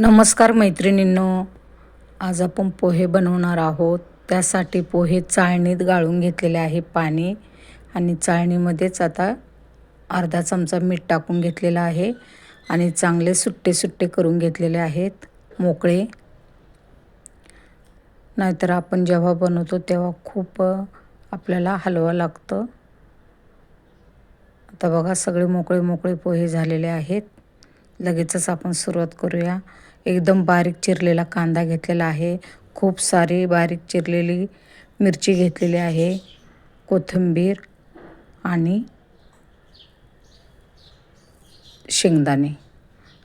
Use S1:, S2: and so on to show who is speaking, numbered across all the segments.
S1: नमस्कार मैत्रिणींनो. आज आपण पोहे बनवणार आहोत. त्यासाठी पोहे चाळणीत गाळून घेतलेले आहे पाणी आणि चाळणीमध्येच आता अर्धा चमचा मीठ टाकून घेतलेलं आहे आणि चांगले सुट्टे सुट्टे करून घेतलेले आहेत मोकळे. नाहीतर आपण जेव्हा बनवतो तेव्हा खूप आपल्याला हलवा लागतं. आता बघा सगळे मोकळे मोकळे पोहे झालेले आहेत. लगेचच आपण सुरुवात करूया. एकदम बारीक चिरलेला कांदा घेतलेला आहे. खूप सारी बारीक चिरलेली मिरची घेतलेली आहे. कोथिंबीर आणि शेंगदाणे.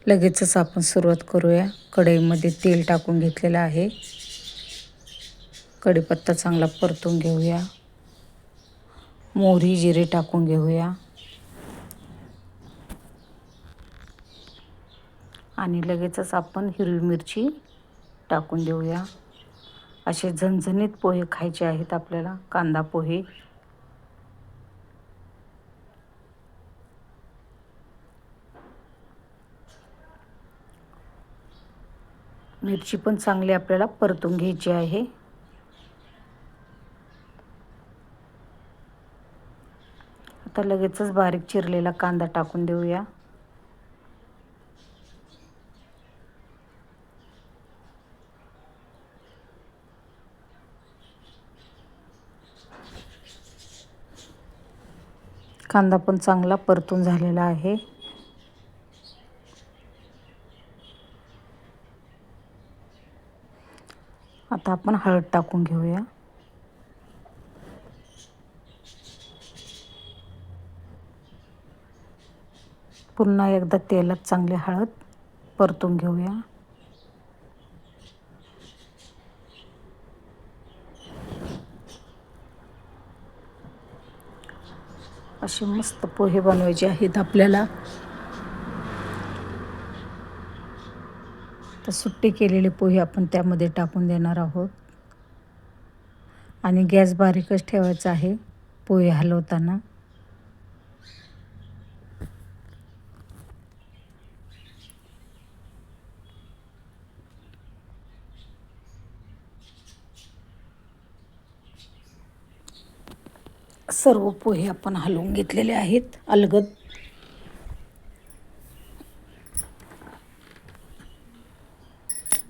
S1: लगेचच आपण सुरुवात करूया. कढईमध्ये तेल टाकून घेतलेलं आहे. कढीपत्ता चांगला परतून घेऊया. मोहरी जिरे टाकून घेऊया. आणि लगेचच आपण हिरवी मिरची टाकून देऊया. असे झणझणीत पोहे खायचे आहेत आपल्याला कांदा पोहे. मिरची पण चांगली आपल्याला परतून घ्यायची आहे. आता लगेचच बारीक चिरलेला कांदा टाकून देऊया. कांदा पण चांगला परतून झालेला आहे. आता आपण हळद टाकून घेऊया. पुन्हा एकदा तेलात चांगले हळद परतून घेऊया. असे मस्त पोहे बनवायचे आहेत आपल्याला. तर सुट्टे केलेले पोहे आपण त्यामध्ये टाकून देणार आहोत. आणि गॅस बारीकच ठेवायचा आहे पोहे हलवताना. सर्व पोहे आपण हलवून घेतलेले आहेत. अलगद.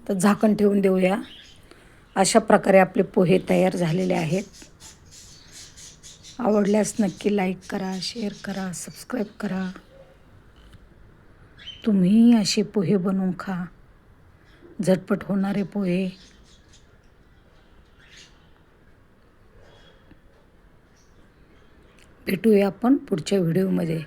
S1: तर झाकण ठेवून देऊया. अशा प्रकारे आपले पोहे तयार झालेले आहेत. आवडल्यास नक्की लाईक करा शेअर करा सबस्क्राईब करा. तुम्ही असे पोहे बनवून खा. झटपट होणारे पोहे. भेटूया आपण पुढच्या व्हिडिओमध्ये.